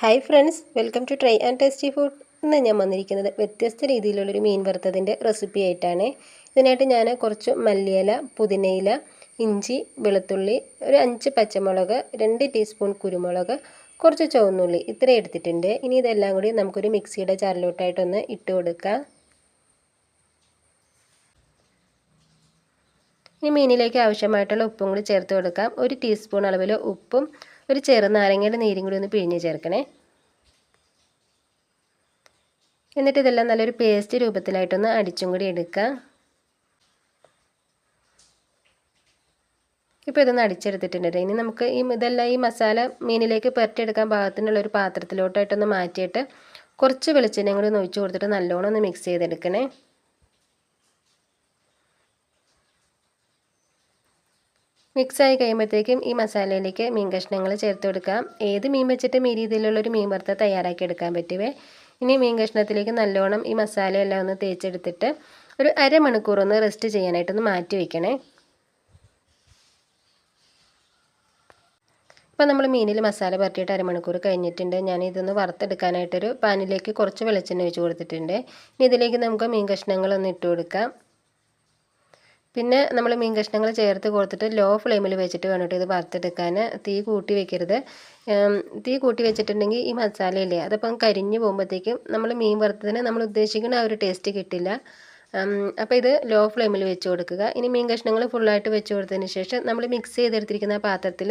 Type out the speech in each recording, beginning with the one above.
Hi friends welcome to try and tasty food ഇന്ന് ഞാൻ വന്നിരിക്കുന്നത് വ്യത്യസ്ത രീതിയിലുള്ളൊരു മീൻ വറുത്തതിന്റെ റെസിപ്പി ആയിട്ടാണ്. ഇതിനായിട്ട് ഞാൻ കുറച്ച് മല്ലിയില പുതിനയില ഇഞ്ചി വെളുത്തുള്ളി ഒരു അഞ്ച് പച്ചമുളക് രണ്ട് ടീസ്പൂൺ കുരുമുളക് കുറച്ച് ചുവന്നുള്ളി ഇത്രയും എടുത്തിട്ടുണ്ട്. ഇനി ഇതെല്ലാം കൂടി നമുക്കൊരു മിക്സിയുടെ ചാറിലോട്ടായിട്ടൊന്ന് ഇട്ട് കൊടുക്കാം. ഇനി മീനിലേക്ക് ആവശ്യമായിട്ടുള്ള ഉപ്പും കൂടി ചേർത്ത് കൊടുക്കാം. ഒരു ടീസ്പൂൺ അളവിൽ ഉപ്പും ഒരു ചെറുനാരങ്ങയുടെ നീരും കൂടി ഒന്ന് പിഴിഞ്ഞ് ചേർക്കണേ. എന്നിട്ട് ഇതെല്ലാം നല്ലൊരു പേസ്റ്റ് രൂപത്തിലായിട്ടൊന്ന് അടിച്ചും കൂടി എടുക്കുക. ഇപ്പോൾ ഇതൊന്ന് അടിച്ചെടുത്തിട്ടുണ്ട് ഇനി നമുക്ക് ഈ ഇതെല്ലാം ഈ മസാല മീനിലേക്ക് പുരട്ടിയെടുക്കാൻ പാകത്തിനുള്ള ഒരു പാത്രത്തിലോട്ടായിട്ടൊന്ന് മാറ്റിയിട്ട് കുറച്ച് വെളിച്ചെണ്ണയും കൂടി ഒന്ന് ഒഴിച്ച് കൊടുത്തിട്ട് നല്ലോണം ഒന്ന് മിക്സ് ചെയ്തെടുക്കണേ. മിക്സായി കഴിയുമ്പോഴത്തേക്കും ഈ മസാലയിലേക്ക് മീൻ കഷ്ണങ്ങൾ ചേർത്ത് കൊടുക്കാം ഏത് മീൻ വെച്ചിട്ട് ഈ രീതിയിലുള്ളൊരു മീൻ വറുത്ത തയ്യാറാക്കി എടുക്കാൻ പറ്റുവേ. ഇനി മീൻ കഷ്ണത്തിലേക്ക് നല്ലോണം ഈ മസാലയെല്ലാം ഒന്ന് തേച്ചെടുത്തിട്ട് ഒരു അരമണിക്കൂർ ഒന്ന് റെസ്റ്റ് ചെയ്യാനായിട്ടൊന്ന് മാറ്റി വയ്ക്കണേ ഇപ്പം നമ്മൾ മീനിൽ മസാല പുരട്ടിയിട്ട് അരമണിക്കൂർ കഴിഞ്ഞിട്ടുണ്ട്. ഞാൻ ഇതൊന്ന് വറുത്തെടുക്കാനായിട്ടൊരു പാനിലേക്ക് കുറച്ച് വെളിച്ചെണ്ണ ഒഴിച്ച് കൊടുത്തിട്ടുണ്ട്. ഇനി ഇതിലേക്ക് നമുക്ക് മീൻ കഷ്ണങ്ങളൊന്ന് ഇട്ട് കൊടുക്കാം. പിന്നെ നമ്മൾ മീൻ കഷ്ണങ്ങൾ ചേർത്ത് കൊടുത്തിട്ട് ലോ ഫ്ലെയിമിൽ വെച്ചിട്ട് വേണം ഇത് വറുത്തെടുക്കാൻ. തീ കൂട്ടി വെക്കരുത്. തീ കൂട്ടി വെച്ചിട്ടുണ്ടെങ്കിൽ ഈ മസാലയില്ലേ അതപ്പം കരിഞ്ഞു പോകുമ്പോഴത്തേക്കും നമ്മൾ മീൻ വറുത്തതിന് നമ്മൾ ഉദ്ദേശിക്കുന്ന ആ ഒരു ടേസ്റ്റ് കിട്ടില്ല. അപ്പോൾ ഇത് ലോ ഫ്ലെയിമിൽ വെച്ച് കൊടുക്കുക. ഇനി മീൻ കഷ്ണങ്ങൾ ഫുള്ളായിട്ട് വെച്ച് കൊടുത്തതിന് ശേഷം നമ്മൾ മിക്സ് ചെയ്തെടുത്തിരിക്കുന്ന പാത്രത്തിൽ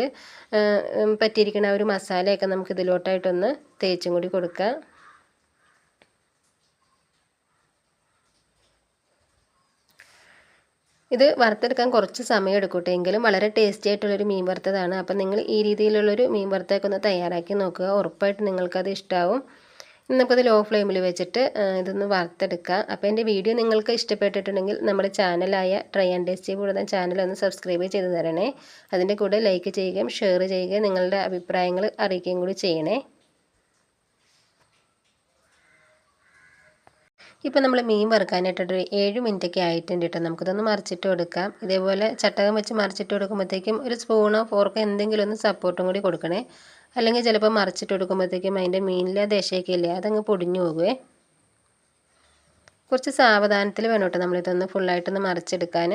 പറ്റിയിരിക്കുന്ന ആ ഒരു മസാലയൊക്കെ നമുക്ക് ഇതിലോട്ടായിട്ടൊന്ന് തേച്ചും കൂടി കൊടുക്കുക ഇത് വറുത്തെടുക്കാൻ കുറച്ച് സമയം എടുക്കട്ടെ. എങ്കിലും വളരെ ടേസ്റ്റി ആയിട്ടുള്ളൊരു മീൻ വറുത്തതാണ്. അപ്പം നിങ്ങൾ ഈ രീതിയിലുള്ളൊരു മീൻ വറുത്തൊക്കെ ഒന്ന് തയ്യാറാക്കി നോക്കുക. ഉറപ്പായിട്ട് നിങ്ങൾക്കത് ഇഷ്ടമാവും നമുക്കത് ലോ ഫ്ലെയിമിൽ വെച്ചിട്ട് ഇതൊന്ന് വറുത്തെടുക്കാം അപ്പോൾ എന്റെ വീഡിയോ നിങ്ങൾക്ക് ഇഷ്ടപ്പെട്ടിട്ടുണ്ടെങ്കിൽ നമ്മുടെ ചാനലായ ട്രൈ ആൻഡ് ടേസ്റ്റി കൂടുതൽ ചാനൽ ഒന്ന് സബ്സ്ക്രൈബ് ചെയ്ത് തരണേ. അതിന്റെ കൂടെ ലൈക്ക് ചെയ്യുകയും ഷെയർ ചെയ്യുകയും നിങ്ങളുടെ അഭിപ്രായങ്ങൾ അറിയിക്കുകയും കൂടി ചെയ്യണേ. ഇപ്പോൾ നമ്മൾ മീൻ വറുക്കാനായിട്ടൊരു ഏഴ് മിനിറ്റൊക്കെ ആയിട്ടുണ്ട് കേട്ടോ. നമുക്കിതൊന്ന് മറിച്ചിട്ട് കൊടുക്കാം. ഇതേപോലെ ചട്ടകം വെച്ച് മറിച്ചിട്ട് കൊടുക്കുമ്പോഴത്തേക്കും ഒരു സ്പൂണോ ഫോർക്കോ എന്തെങ്കിലും ഒന്ന് സപ്പോർട്ടും കൂടി കൊടുക്കണേ. അല്ലെങ്കിൽ ചിലപ്പോൾ മറിച്ചിട്ട് കൊടുക്കുമ്പോഴത്തേക്കും അതിന്റെ മീനിലെ ദശയൊക്കെ ഇല്ലേ അതങ്ങ് പൊടിഞ്ഞു പോകുവേ. കുറച്ച് സാവധാനത്തിൽ വേണം കേട്ടോ നമ്മളിതൊന്ന് ഫുള്ളായിട്ടൊന്ന് മറിച്ചെടുക്കാൻ.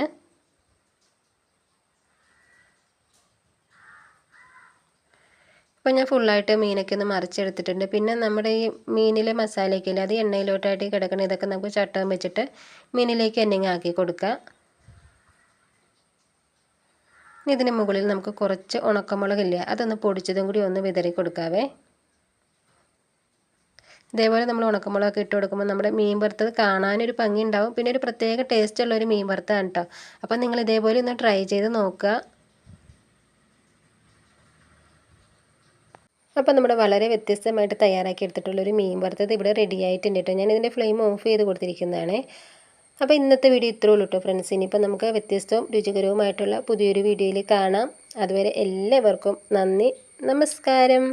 അപ്പോൾ ഞാൻ ഫുള്ളായിട്ട് മീനൊക്കെ ഒന്ന് മറിച്ചെടുത്തിട്ടുണ്ട്. പിന്നെ നമ്മുടെ ഈ മീനിലെ മസാലയൊക്കെ ഇല്ലേ അത് എണ്ണയിലോട്ടായിട്ട് കിടക്കണം ഇതൊക്കെ നമുക്ക് ചട്ടം വെച്ചിട്ട് മീനിലേക്ക് എണ്ണ ആക്കി കൊടുക്കാം. ഇതിന് മുകളിൽ നമുക്ക് കുറച്ച് ഉണക്കമുളകില്ല അതൊന്ന് പൊടിച്ചതും കൂടി ഒന്ന് വിതറി കൊടുക്കാവേ. ഇതേപോലെ നമ്മൾ ഉണക്കമുളകൊക്കെ ഇട്ട് കൊടുക്കുമ്പോൾ നമ്മുടെ മീൻ വറുത്തത് കാണാനൊരു ഭംഗി ഉണ്ടാവും പിന്നെ ഒരു പ്രത്യേക ടേസ്റ്റ് ഒരു മീൻ വറുത്താണ് കേട്ടോ അപ്പോൾ നിങ്ങൾ ഇതേപോലെ ഒന്ന് ട്രൈ ചെയ്ത് നോക്കുക. അപ്പോൾ നമ്മുടെ വളരെ വ്യത്യസ്തമായിട്ട് തയ്യാറാക്കി എടുത്തിട്ടുള്ളൊരു മീൻ വറുത്തത് ഇവിടെ റെഡി ആയിട്ടുണ്ട് കേട്ടോ ഞാൻ ഇതിന്റെ ഫ്ലെയിം ഓഫ് ചെയ്ത് കൊടുത്തിരിക്കുന്നതാണ്. അപ്പോൾ ഇന്നത്തെ വീഡിയോ ഇത്രേ ഉള്ളൂ കേട്ടോ ഫ്രണ്ട്സ് ഇനിയിപ്പോൾ നമുക്ക് വ്യത്യസ്തവും രുചികരവുമായിട്ടുള്ള പുതിയൊരു വീഡിയോയിൽ കാണാം. അതുവരെ എല്ലാവർക്കും നന്ദി. നമസ്കാരം.